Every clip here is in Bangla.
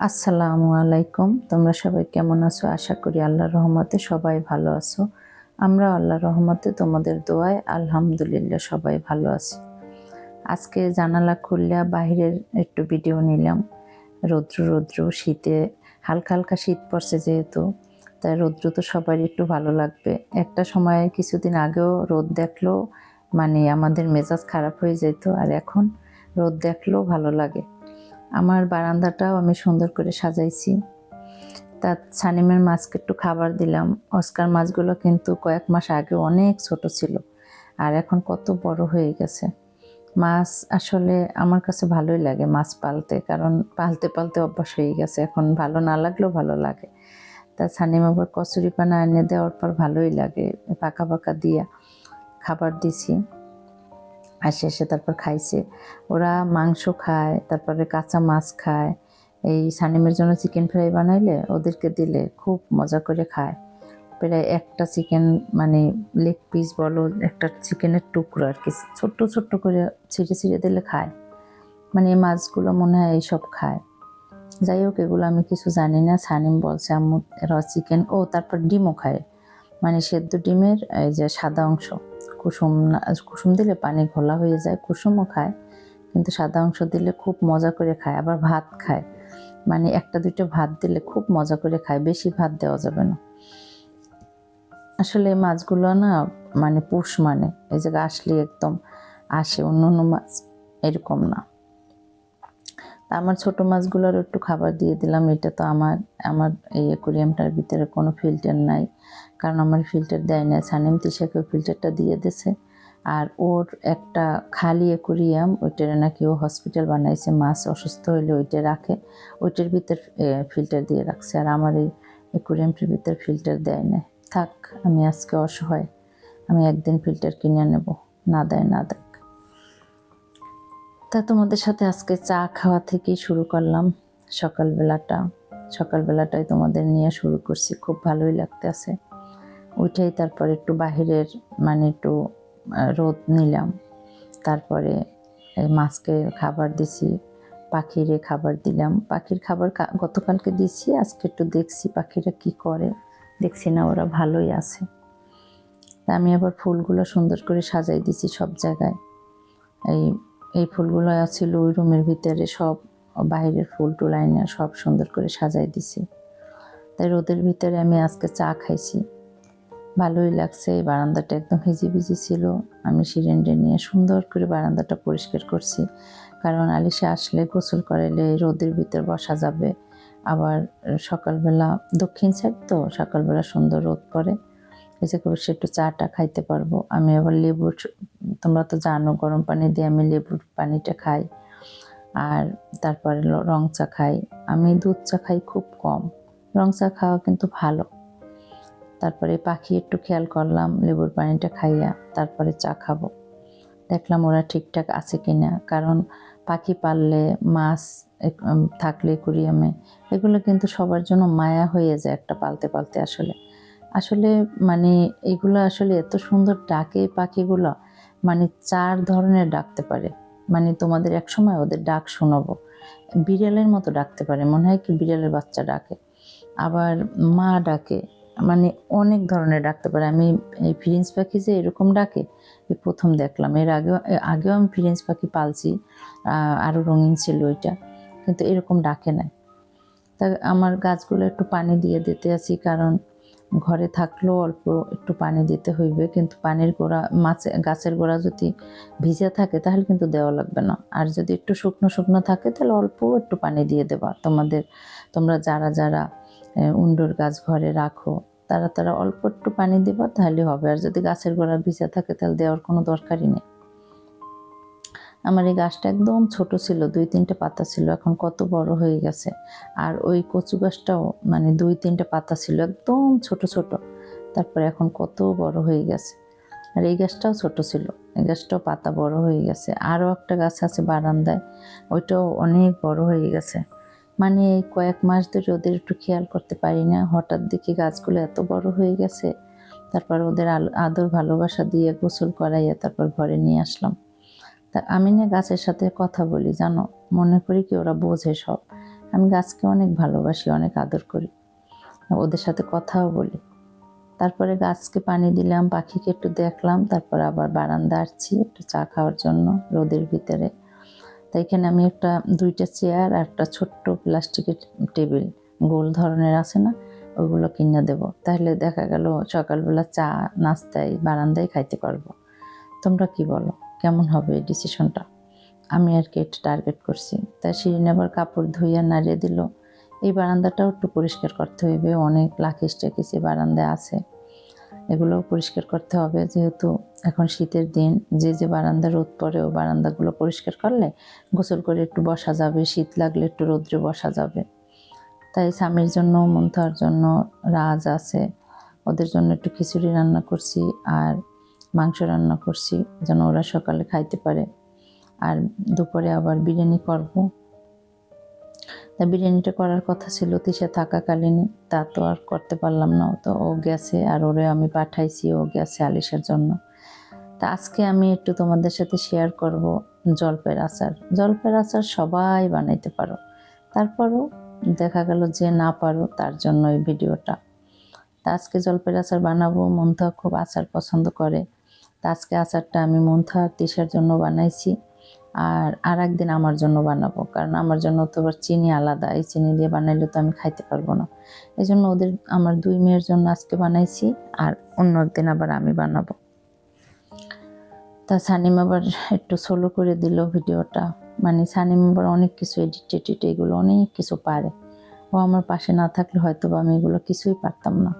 আসসালামু আলাইকুম। তোমরা সবাই কেমন আছো? আশা করি আল্লাহর রহমতে সবাই ভালো আছো। আমরা আল্লাহর রহমতে তোমাদের দোয়ায় আলহামদুলিল্লাহ সবাই ভালো আছি। আজকে জানালা খুললে বাহিরের একটু ভিডিও নিলাম। রৌদ্র রৌদ্র, শীতে হালকা হালকা শীত পড়ছে যেহেতু, তাই রৌদ্র তো সবাই একটু ভালো লাগবে। একটা সময় কিছুদিন আগেও রোদ দেখলেও মানে আমাদের মেজাজ খারাপ হয়ে যেত, আর এখন রোদ দেখলেও ভালো লাগে। আমার বারান্দাটাও আমি সুন্দর করে সাজাইছি। তা সানিমের মাছকে একটু খাবার দিলাম। অস্কার মাছগুলো কিন্তু কয়েক মাস আগে অনেক ছোট ছিল আর এখন কত বড় হয়ে গেছে। মাছ আসলে আমার কাছে ভালোই লাগে মাছ পালতে, কারণ পালতে পালতে অভ্যাস হয়ে গেছে। এখন ভালো না লাগলেও ভালো লাগে। তা সানিম আবার কচুরি পানা এনে দেওয়ার পর ভালোই লাগে। পাকা পাকা দিয়া খাবার দিছি। আর এসে তারপর খাইছে। ওরা মাংস খায়, তারপরে কাঁচা মাছ খায়। এই সানিমের জন্য চিকেন ফ্রাই বানাইলে ওদেরকে দিলে খুব মজা করে খায়। প্রায় একটা চিকেন মানে লেগ পিস বলো, একটা চিকেনের টুকরো আর কি, ছোট্ট ছোট্ট করে ছিঁড়ে ছিঁড়ে দিলে খায়। মানে এই মাছগুলো মনে হয় এইসব খায়। যাই হোক, এগুলো আমি কিছু জানি না। সানিম বলছে, আম্মু র চিকেন ও, তারপর ডিমও খায়। মানে সেদ্ধ ডিমের, এই যে সাদা অংশ। কুসুম না, কুসুম দিলে পানি ঘোলা হয়ে যায়, কুসুমও খায়, কিন্তু সাদা অংশ দিলে খুব মজা করে খায়, আবার ভাত খায়। মানে একটা দুইটা ভাত দিলে খুব মজা করে খায়, বেশি ভাত দেওয়া যাবে না। আসলে এই মাছগুলো না মানে পুষ মানে এই জায়গায় আসলে একদম আসে অন্য অন্য মাছ এরকম না। আমার ছোট মাছগুলোর একটু খাবার দিয়ে দিলাম। এটা তো আমার আমার এই অ্যাকুরিয়ামটার ভিতরে কোনো ফিল্টার নাই, কারণ আমার ফিল্টার দেয় না সানিম তিশাকে ফিল্টারটা দিয়ে দিছে আর ওর একটা খালি অ্যাকুরিয়াম, ওইটার নাকি ও হসপিটাল বানাইছে, মাছ অসুস্থ হইলে ওইটা রাখে। ওইটার ভিতর ফিল্টার দিয়ে রাখছে। আর আমার এই অ্যাকুরিয়ামটার ভিতর ফিল্টার দেয় না থাক, আমি আজকে অসহায়। আমি একদিন ফিল্টার কিনে নেব। না দেয় না দেয়। তা তোমাদের সাথে আজকে চা খাওয়া থেকেই শুরু করলাম। সকালবেলাটা, সকালবেলাটাই তোমাদের নিয়ে শুরু করছি। খুব ভালোই লাগতে আছে উঠেই তারপরে একটু বাহিরের মানে একটু রোদ নিলাম। তারপরে মাছকে খাবার দিছি, পাখিরে খাবার দিলাম। পাখির খাবার গতকালকে দিছি, আজকে একটু দেখছি পাখিরা কি করে। দেখছি না ওরা ভালোই আছে। আমি আবার ফুলগুলো সুন্দর করে সাজাই দিছি সব জায়গায়। এই এই ফুলগুলো ছিল ওই রুমের ভিতরে সব, বাইরের ফুল টুল আইনে সব সুন্দর করে সাজাই দিছি। তাই রোদের ভিতরে আমি আজকে চা খাইছি। ভালোই লাগছে, এই বারান্দাটা একদম ভিজি ছিল। আমি সিলিন্ডার নিয়ে সুন্দর করে বারান্দাটা পরিষ্কার করছি। কারণ আলিশা আসলে গোসল করাইলে রোদের ভিতর বসা যাবে। আবার সকালবেলা দক্ষিণ সাইড তো, সকালবেলা সুন্দর রোদ পড়ে। এসে করে সে একটু চাটা খাইতে পারব। আমি আবার লেবুর তোমরা তো জানো, গরম পানি দিয়ে আমি লেবুর পানিটা খাই আর তারপরে রং চা খাই। আমি দুধ চা খাই খুব কম। রং চা খাওয়া কিন্তু ভালো। তারপরে পাখি একটু খেয়াল করলাম, লেবুর পানিটা খাইয়া তারপরে চা খাব। দেখলাম ওরা ঠিকঠাক আছে কি না কারণ পাখি পাললে মাছ থাকলে কুরিয়ামে এগুলো কিন্তু সবার জন্য মায়া হয়ে যায় একটা পালতে পালতে আসলে। আসলে মানে এগুলো আসলে এত সুন্দর ডাকে পাখিগুলো মানে চার ধরনের ডাকতে পারে। মানে তোমাদের এক সময় ওদের ডাক শোনাবো। বিড়ালের মতো ডাকতে পারে। মনে হয় কি বিড়ালের বাচ্চা ডাকে। আবার মা ডাকে। মানে অনেক ধরনের ডাকতে পারে। আমি এই ফিরিন্স পাখি যে এরকম ডাকে প্রথম দেখলাম। এর আগেও আগেও আমি ফিরিন্স পাখি পালছি। আরও রঙিন ছিল ওইটা। কিন্তু এরকম ডাকে নাই। তা আমার গাছগুলো একটু পানি দিয়ে দিতে আছি কারণ ঘরে থাকলেও অল্প একটু পানি দিতে হইবে, কিন্তু পানির গোড়া, মাছ, গাছের গোড়া যদি ভিজে থাকে তাহলে কিন্তু দেওয়া লাগবে না। আর যদি একটু শুকনো শুকনো থাকে তাহলে অল্প একটু পানি দিয়ে দেবা। তোমাদের, তোমরা যারা যারা উন্ডোর গাছ ঘরে রাখো, তারা তারা অল্প একটু পানি দেবা তাহলে হবে। আর যদি গাছের গোড়া ভিজে থাকে তাহলে দেওয়ার কোনো দরকারই নেই। আমার এই গাছটা একদম ছোট ছিল, দুই তিনটে পাতা ছিল, এখন কত বড় হয়ে গেছে। আর ওই কচু গাছটাও মানে দুই তিনটে পাতা ছিল, একদম ছোট ছোট। তারপরে এখন কত বড় হয়ে গেছে। আর এই গাছটাও ছোট ছিল, এই গাছটাও পাতা বড় হয়ে গেছে। আরও একটা গাছ আছে বারান্দায়, ওইটাও অনেক বড় হয়ে গেছে। মানে এই কয়েক মাস ধরে ওদের একটু খেয়াল করতে পারি না, হঠাৎ দেখি গাছগুলো এত বড় হয়ে গেছে। তারপর ওদের আদর ভালোবাসা দিয়ে গোসল করাইয়া তারপর ঘরে নিয়ে আসলাম। তা আমি না গাছের সাথে কথা বলি জানো মনে করি কি ওরা বোঝে সব। আমি গাছকে অনেক ভালোবাসি, অনেক আদর করি। ওদের সাথে কথাও বলি। তারপরে গাছকে পানি দিলাম, পাখিকে একটু দেখলাম, তারপর আবার বারান্দা আসছি একটু চা খাওয়ার জন্য রোদের ভিতরে। তাই এখানে আমি একটা, দুইটা চেয়ার আর একটা ছোট্ট প্লাস্টিকের টেবিল, গোল ধরনের আছে না, ওগুলো কিনে দেব। তাহলে দেখা গেল সকালবেলা চা, নাস্তায়, বারান্দায় খাইতে পারব। তোমরা কি বলো? কেমন হবে ডিসিশনটা আমি আর কি একটা টার্গেট করছি। তাই শিরিন আবার কাপড় ধুইয়া নাড়িয়ে দিল। এই বারান্দাটাও একটু পরিষ্কার করতে হইবে। অনেক লাখিস টেকিস এই বারান্দায় আছে। এগুলোও পরিষ্কার করতে হবে। যেহেতু এখন শীতের দিন, যে যে বারান্দা রোদ পড়ে, ও বারান্দাগুলো পরিষ্কার করলে গোসল করে একটু বসা যাবে। শীত লাগলে একটু রোদ্রে বসা যাবে। তাই স্বামীর জন্য মন্থার জন্য রাজ আছে। ওদের জন্য একটু খিচুড়ি রান্না করছি। আর মাংস রান্না করছি, যেন ওরা সকালে খাইতে পারে। আর দুপুরে আবার বিরিয়ানি করব। তা বিরিয়ানিটা করার কথা ছিল তিসা থাকাকালীনই। তা তো আর করতে পারলাম না তো, ও গেছে, আর ওরে আমি পাঠাইছি, ও গেছে আলিশার জন্য। তা আজকে আমি একটু তোমাদের সাথে শেয়ার করব জলপের আচার। জলপের আচার সবাই বানাইতে পারো। তারপরও দেখা গেল যে না পারো, তার জন্য এই ভিডিওটা। তা আজকে জলপের আচার বানাবো মন্থা খুব আচার পছন্দ করে। তা আজকে আচারটা আমি মন্থা আর তিসার জন্য বানাইছি। আর আর একদিন আমার জন্য বানাবো, কারণ আমার জন্য তো আবার চিনি আলাদা। এই চিনি দিয়ে বানাইলে তো আমি খাইতে পারব না। এই জন্য ওদের, আমার দুই মেয়ের জন্য আজকে বানাইছি, আর অন্য একদিন আবার আমি বানাবো। তা সানিম আবার একটু সোলো করে দিল ভিডিওটা। মানে সানিম আবার অনেক কিছু এডিট টেডিট, এগুলো অনেক কিছু পারে। ও আমার পাশে না থাকলে হয়তো বা আমি এগুলো কিছুই পারতাম না।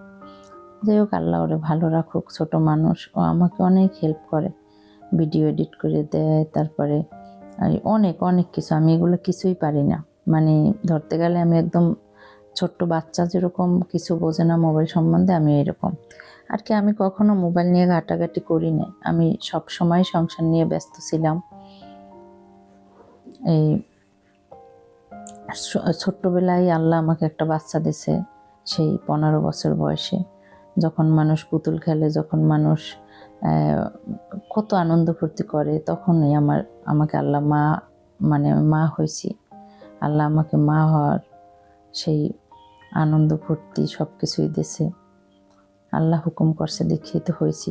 যাই হোক, আল্লাহ ওরে ভালো রাখুক, ছোট মানুষ। ও আমাকে অনেক হেল্প করে ভিডিও এডিট করে দেয়, তারপরে অনেক অনেক কিছু, আমি এগুলো কিছুই পারি না। মানে ধরতে গেলে আমি একদম ছোট্ট বাচ্চা যেরকম, কিছু বোঝে না মোবাইল সম্বন্ধে, আমি এরকম। আর কি, আমি কখনো মোবাইল নিয়ে ঘাটাঘাটি করি না আমি সব সময় সংসার নিয়ে ব্যস্ত ছিলাম। এই ছোট্টবেলায় আল্লাহ আমাকে একটা বাচ্চা দিছে সেই পনেরো বছর বয়সে। যখন মানুষ পুতুল খেলে, যখন মানুষ কত আনন্দ ফুর্তি করে, তখনই আমার, আমাকে আল্লাহ মা মানে মা হয়েছি। আল্লাহ আমাকে মা হওয়ার সেই আনন্দ ফুর্তি সব কিছুই দিছে আল্লাহ হুকুম করছে দেখিয়ে তো হয়েছি।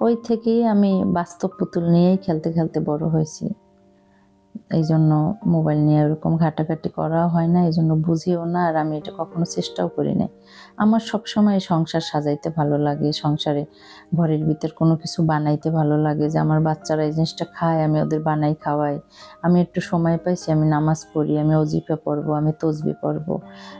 ওই থেকেই আমি বাস্তব পুতুল নিয়েই খেলতে খেলতে বড় হয়েছি। এই জন্য মোবাইল নিয়ে এরকম ঘাটাঘাটি করাও হয় না এই জন্য বুঝিও না আর আমি এটা কখনো চেষ্টাও করি না আমার সবসময় সংসার সাজাইতে ভালো লাগে সংসারে ঘরের ভিতর কোনো কিছু বানাইতে ভালো লাগে যে আমার বাচ্চারা এই জিনিসটা খায় আমি ওদের বানাই খাওয়াই। আমি একটু সময় পাইছি আমি নামাজ পড়ি আমি অজিফা পড়ব আমি তসবি পড়ব।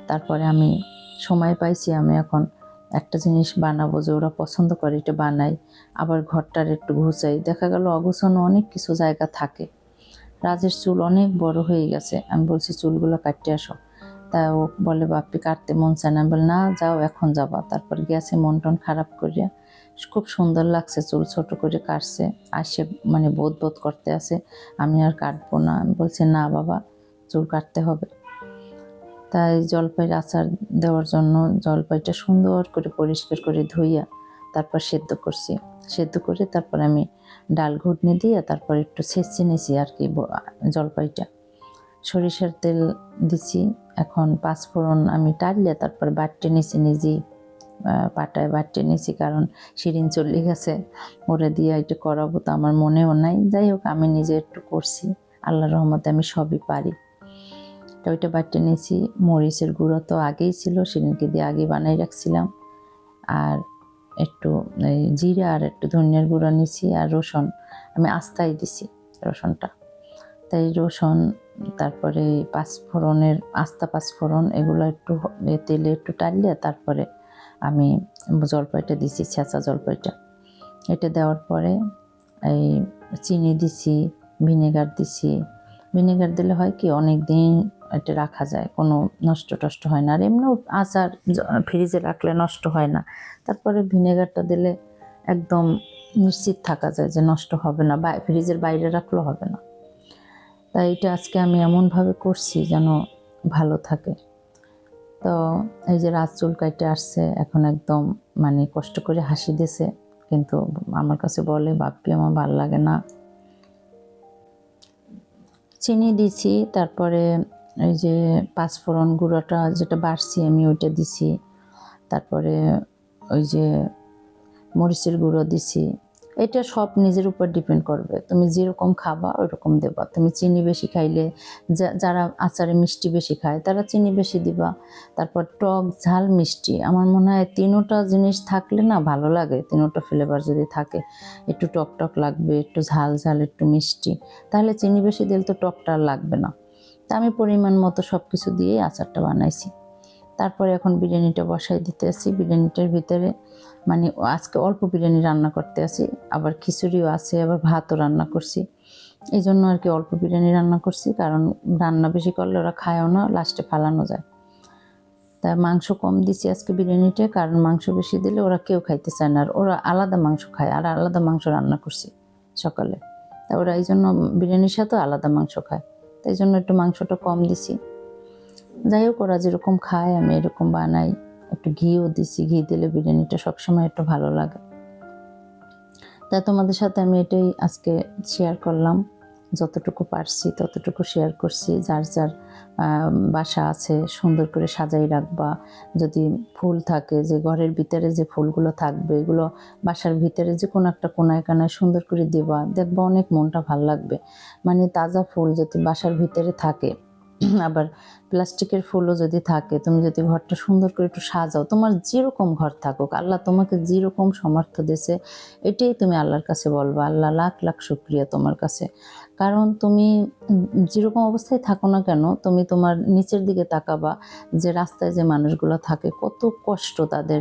তারপরে আমি সময় পাইছি আমি এখন একটা জিনিস বানাবো যে ওরা পছন্দ করে এটা বানাই। আবার ঘরটার একটু ঘুচাই দেখা গেল অগোছানো অনেক কিছু জায়গা থাকে। রাজের চুল অনেক বড় হয়ে গেছে। আমি বলছি, চুলগুলো কাটতে আসো। তা ও বলে বাপ্পি কাটতে মন চায় না। আমি বলি, না, যাও, এখন যাবা। তারপর গেছে মন টন খারাপ করিয়া, খুব সুন্দর লাগছে চুল, ছোট করে কাটছে। আর সে মানে বোধ বোধ করতে আছে আমি আর কাটবো না। আমি বলছি, না বাবা, চুল কাটতে হবে। তাই জলপাইয়ের আচার দেওয়ার জন্য জলপাইটা সুন্দর করে পরিষ্কার করে ধুইয়া তারপর সেদ্ধ করছি। সেদ্ধ করে তারপর আমি ডাল ঘুটনি দিয়ে তারপর একটু ছেঁচে নিয়েছি আর কি জলপাইটা। সরিষার তেল দিছি। এখন পাঁচফোড়ন আমি টালিয়ে তারপর বাটতে নিছি নিজেই পাটায় বাটতে নিছি কারণ শিরিন চলে গেছে। ওরে দিয়ে এটা করাবো তো আমার মনেও নাই। যাই হোক, আমি নিজে একটু করছি। আল্লাহ রহমতে আমি সবই পারি। তো ওইটা বাটতে নিয়েছি মরিচের গুঁড়ো তো আগেই ছিল, শিরিনকে দিয়ে আগে বানাই রাখছিলাম। আর একটু জিরা আর একটু ধনিয়ার গুঁড়ো নিছি আর রসুন। আমি আস্তাই দিছি রসুনটা। তাই রসুন, তারপরে পাঁচফোড়নের, আস্তা পাঁচফোড়ন, এগুলো একটু তেলে একটু টালিয়ে তারপরে আমি জলপাইটা দিছি, ছেঁচা জলপাইটা। এটা দেওয়ার পরে এই চিনি দিছি, ভিনেগার দিছি। ভিনেগার দিলে হয় কি, অনেক দিন এটা রাখা যায়, কোনো নষ্ট টষ্ট হয় না। আর এমনিও আচার ফ্রিজে রাখলে নষ্ট হয় না। তারপরে ভিনেগারটা দিলে একদম নিশ্চিত থাকা যায় যে নষ্ট হবে না, বা ফ্রিজের বাইরে রাখলেও হবে না। তাই এটা আজকে আমি এমনভাবে করছি যেন ভালো থাকে। তো এই যে রাত চুল কাইটে আসছে, এখন একদম মানে কষ্ট করে হাসি দিছে, কিন্তু আমার কাছে বলে বাপ্পি আমার ভালো লাগে না। চিনি দিছি, তারপরে এই যে পাঁচফোড়ন গুঁড়োটা যেটা বাড়ছি আমি ওইটা দিছি। তারপরে ওই যে মরিচের গুঁড়ো দিছি। এটা সব নিজের উপর ডিপেন্ড করবে। তুমি যেরকম খাবা ওইরকম দেবা। তুমি চিনি বেশি খাইলে যারা আচারে মিষ্টি বেশি খায়, তারা চিনি বেশি দিবা। তারপর টক ঝাল মিষ্টি। আমার মনে হয় তিনোটা জিনিস থাকলে না ভালো লাগে। তিনোটা ফ্লেভার যদি থাকে, একটু টক টক লাগবে, একটু ঝাল ঝাল, একটু মিষ্টি, তাহলে চিনি বেশি দিলে তো টকটা লাগবে না। তা আমি পরিমাণ মতো সব কিছু দিয়ে আচারটা বানাইছি। তারপরে এখন বিরিয়ানিটা বসাই দিতে আসি বিরিয়ানিটার ভিতরে মানে আজকে অল্প বিরিয়ানি রান্না করতে আসি আবার খিচুড়িও আছে, আবার ভাতও রান্না করছি। এই জন্য আর কি অল্প বিরিয়ানি রান্না করছি, কারণ রান্না বেশি করলে ওরা খায়ও না, লাস্টে ফালানো যায়। তা মাংস কম দিছি আজকে বিরিয়ানিতে, কারণ মাংস বেশি দিলে ওরা কেউ খাইতে চায় না, আর ওরা আলাদা মাংস খায়, আর আলাদা মাংস রান্না করছি সকালে। তা ওরা এই জন্য বিরিয়ানির সাথে আলাদা মাংস খায়। তাই জন্য একটু মাংসটা কম দিছি। যাই হোক, ওরা যেরকম খায়, আমি এরকম বানাই। একটু ঘিও দিছি, ঘি দিলে বিরিয়ানিটা সবসময় একটু ভালো লাগে। তাই তোমাদের সাথে আমি এটাই আজকে শেয়ার করলাম। যতটুকু পারছি, ততটুকু শেয়ার করছি। যার যার বাসা আছে, সুন্দর করে সাজাই রাখবা। যদি ফুল থাকে, যে ঘরের ভিতরে যে ফুলগুলো থাকবে, এগুলো বাসার ভিতরে যে কোনো একটা কোনায় কানায় সুন্দর করে দেবা, দেখবা অনেক মনটা ভালো লাগবে। মানে তাজা ফুল যদি বাসার ভিতরে থাকে, আবার প্লাস্টিকের ফুলও যদি থাকে, তুমি যদি ঘরটা সুন্দর করে একটু সাজাও, তোমার যেরকম ঘর থাকুক, আল্লাহ তোমাকে যেরকম সমর্থ দিয়েছে, এটাই তুমি আল্লাহর কাছে বলবা। আল্লাহ লাখ লাখ শুক্রিয়া তোমার কাছে। কারণ তুমি যেরকম অবস্থায় থাকো না কেন, তুমি তোমার নিচের দিকে তাকাবা যে রাস্তায় যে মানুষগুলো থাকে, কত কষ্ট তাদের।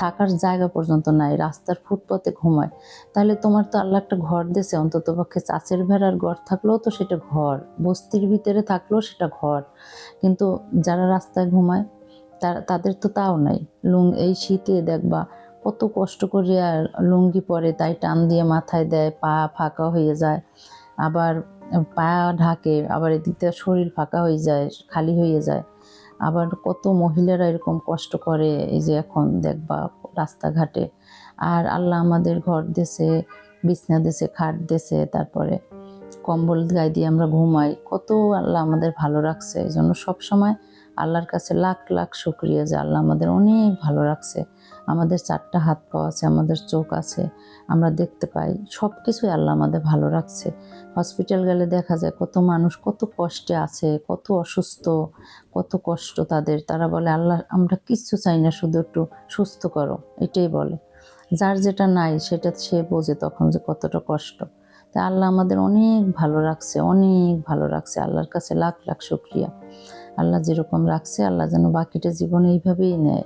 থাকার জায়গা পর্যন্ত নাই, রাস্তার ফুটপথে ঘুমায়। তাহলে তোমার তো আল্লাহ একটা ঘর দিয়েছে, অন্তত পক্ষে চাষের ভেড়ার ঘর থাকলেও তো সেটা ঘর, বস্তির ভিতরে থাকলেও সেটা ঘর। কিন্তু যারা রাস্তায় ঘুমায় তার তাদের তো তাও নাই। লুং, এই শীতে দেখবা কত কষ্ট করে লুঙ্গি পরে তাই টান দিয়ে মাথায় দেয়, পা ফাঁকা হয়ে যায়। আবার পা ঢাকে, আবার এদিক শরীর ফাঁকা হয়ে যায়, খালি হয়ে যায়। আবার কত মহিলারা এরকম কষ্ট করে, এই যে এখন দেখবা রাস্তাঘাটে। আর আল্লাহ আমাদের ঘর দেশে বিছনা দেশে খাট দেশে তারপরে কম্বল গায়ে দিয়ে আমরা ঘুমাই। কত আল্লাহ আমাদের ভালো রাখছে। এই জন্য সবসময় আল্লাহর কাছে লাখ লাখ শুক্রিয়া যে আল্লাহ আমাদের অনেক ভালো রাখছে। আমাদের চারটা হাত পা আছে, আমাদের চোখ আছে, আমরা দেখতে পাই। সব কিছুই আল্লাহ আমাদের ভালো রাখছে। হসপিটাল গেলে দেখা যায় কত মানুষ কত কষ্টে আছে, কত অসুস্থ, কত কষ্ট তাদের। তারা বলে, আল্লাহ, আমরা কিচ্ছু চাই না, শুধু একটু সুস্থ করো। এটাই বলে। যার যেটা নাই, সেটা সে বোঝে তখন যে কতটা কষ্ট। তাই আল্লাহ আমাদের অনেক ভালো রাখছে, অনেক ভালো রাখছে। আল্লাহর কাছে লাখ লাখ শুক্রিয়া। আল্লাহ যেরকম রাখছে, আল্লাহ যেন বাকিটা জীবন এইভাবেই নেয়।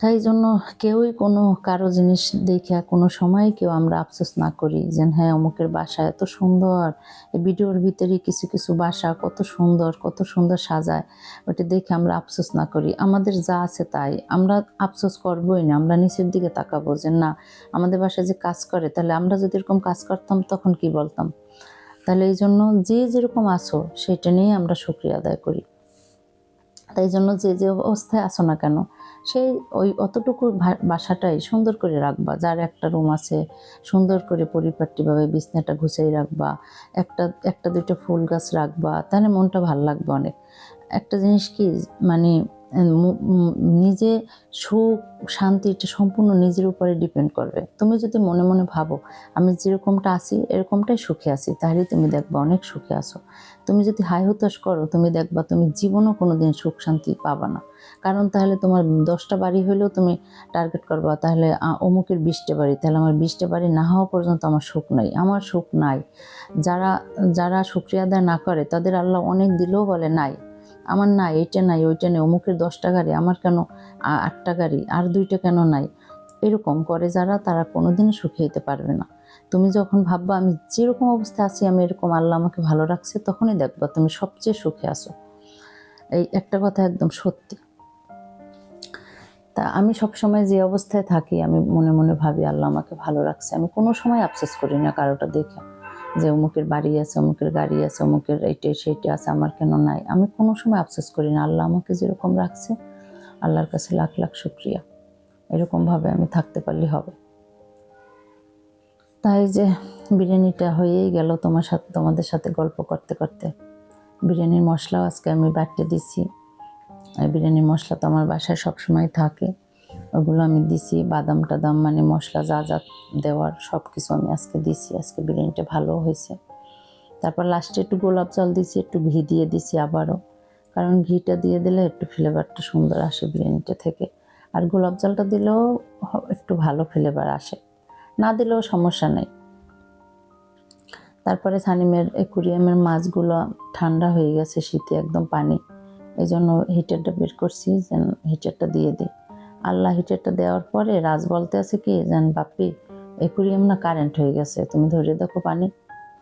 তাই জন্য কেউই কোনো কারও জিনিস দেখে কোনো সময় কেউ আমরা আফসোস না করি যে হ্যাঁ অমুকের বাসা এত সুন্দর ভিডিওর ভিতরে কিছু কিছু বাসা কত সুন্দর কত সুন্দর সাজায়। ওটা দেখে আমরা আফসোস না করি। আমাদের যা আছে তাই। আমরা আফসোস করবোই না। আমরা নিচের দিকে তাকাবো যে, না, আমাদের বাসায় যে কাজ করে, তাহলে আমরা যদি এরকম কাজ করতাম, তখন কি বলতাম? তাহলে এই জন্য যে যেরকম আছো, সেটা নিয়ে আমরা শুক্রিয়া আদায় করি। তাই জন্য যে যে অবস্থায় আসো না কেন সেই ওই অতটুকু বাসাটাই সুন্দর করে রাখবা। যার একটা রুম আছে, সুন্দর করে পরিপাটিভাবে বিছনাটা গুছিয়ে রাখবা। একটা একটা দুইটা ফুল গাছ রাখবা। তাহলে মনটা ভালো লাগবে অনেক। একটা জিনিস কি মানে নিজে সুখ, শান্তি এটা সম্পূর্ণ নিজের উপরে ডিপেন্ড করবে। তুমি যদি মনে মনে ভাবো, আমি যেরকমটা আছি, এরকমটাই সুখে আছি তাহলে তুমি দেখবা অনেক সুখে আছো। তুমি যদি হাই হতাশ করো, তুমি দেখবা তুমি জীবনও কোনো দিন সুখ, শান্তি পাবা না। কারণ তাহলে তোমার দশটা বাড়ি হলেও তুমি টার্গেট করবা, তাহলে অমুকের বিশটা বাড়ি, তাহলে আমার বিশটা বাড়ি না হওয়া পর্যন্ত আমার সুখ নাই, আমার সুখ নাই। যারা যারা শুক্রিয়া আদায় না করে, তাদের আল্লাহ অনেক দিলেও বলে নাই। আমার নাই, এইটা নাই, ওইটা নেই, অমুকের দশটা গাড়ি আমার কেন আটটা গাড়ি আর দুইটা কেন নাই? এরকম করে যারা, তারা কোনোদিনই সুখী হতে পারবে না। তুমি যখন ভাববা, আমি যেরকম অবস্থায় আছি, আমি এরকম আল্লাহ আমাকে ভালো রাখছে, তখনই দেখবা তুমি সবচেয়ে সুখে আছো। এই একটা কথা একদম সত্যি। তা আমি সবসময় যে অবস্থায় থাকি, আমি মনে মনে ভাবি, আল্লাহ আমাকে ভালো রাখছে। আমি কোনো সময় আফসোস করি না কারোটা দেখে। যে অমুকের বাড়ি আছে, অমুকের গাড়ি আছে, অমুকের এইটা, সেইটা আছে, আমার কেন নাই? আমি কোনো সময় আফসোস করি না। আল্লাহ আমাকে যেরকম রাখছে, আল্লাহর কাছে লাখ লাখ শুক্রিয়া। এরকমভাবে আমি থাকতে পারলে হবে। তাই যে বিরিয়ানিটা হয়েই গেল তোমার সাথে, তোমাদের সাথে গল্প করতে করতে। বিরিয়ানির মশলাও আজকে আমি বাটতে দিছি। আর বিরিয়ানির মশলা তো আমার বাসায় সবসময় থাকে। ওগুলো আমি দিছি, বাদাম টাদাম মানে মশলা যা যা দেওয়ার সব কিছু আমি আজকে দিছি। আজকে বিরিয়ানিটা ভালো হয়েছে। তারপর লাস্টে একটু গোলাপ জল দিছি, একটু ঘি দিয়ে দিছি আবারও। কারণ ঘিটা দিয়ে দিলে একটু ফ্লেভারটা সুন্দর আসে বিরিয়ানিটা থেকে। আর গোলাপ জলটা দিলেও একটু ভালো ফ্লেভার আসে। না দিলেও সমস্যা নেই। তারপরে সানিমের একুরিয়ামের মাছগুলো ঠান্ডা হয়ে গেছে শীতে একদম পানি। এই জন্য হিটারটা বের করছি, যেন হিটারটা দিয়ে দিই। আল্লাহ হিটারটা দেওয়ার পরে রাজ বলতে আছে কি যেন বাপ্পি, একুরিয়াম না কারেন্ট হয়ে গেছে, তুমি ধরে দেখো পানি।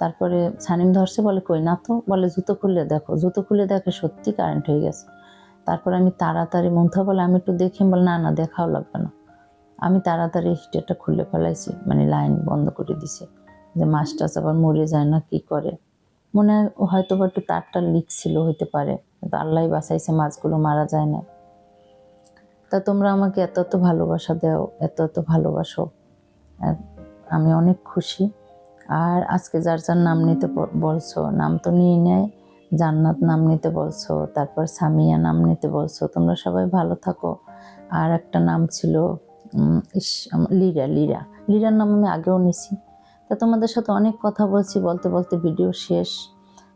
তারপরে সানিম ধরছে, বলে, কই না তো? বলে, জুতো খুলে দেখো, জুতো খুলে দেখে সত্যি কারেন্ট হয়ে গেছে। তারপর আমি তাড়াতাড়ি মন্থা বলে, আমি একটু দেখি বলে, না না, দেখাও লাগবে না। আমি তাড়াতাড়ি হিটারটা খুলে ফেলাইছি মানে লাইন বন্ধ করে দিছে, যে মাছ টাছ আবার মরে যায় না, কি করে? মনে হয় হয়তো বা একটু তারটা লিক ছিল, হইতে পারে। কিন্তু আল্লাহ বাঁচাইছে, মাছগুলো মারা যায় না তা তোমরা আমাকে এত এত ভালোবাসা দাও, এত এত ভালোবাসো। আমি অনেক খুশি। আর আজকে যার যার নাম নিতে বলছো, নাম তো নিয়ে নেয়। জান্নাত নাম নিতে বলছো, তারপর সামিয়া নাম নিতে বলছো, তোমরা সবাই ভালো থাকো। আর একটা নাম ছিল ইস লিরা লিরা। লিরার নাম আমি আগেও নিছি। তা তোমাদের সাথে অনেক কথা বলছি, বলতে বলতে ভিডিও শেষ।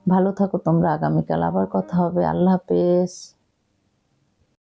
ভালো থাকো তোমরা, আগামীকাল আবার কথা হবে। আল্লাহ হাফেজ।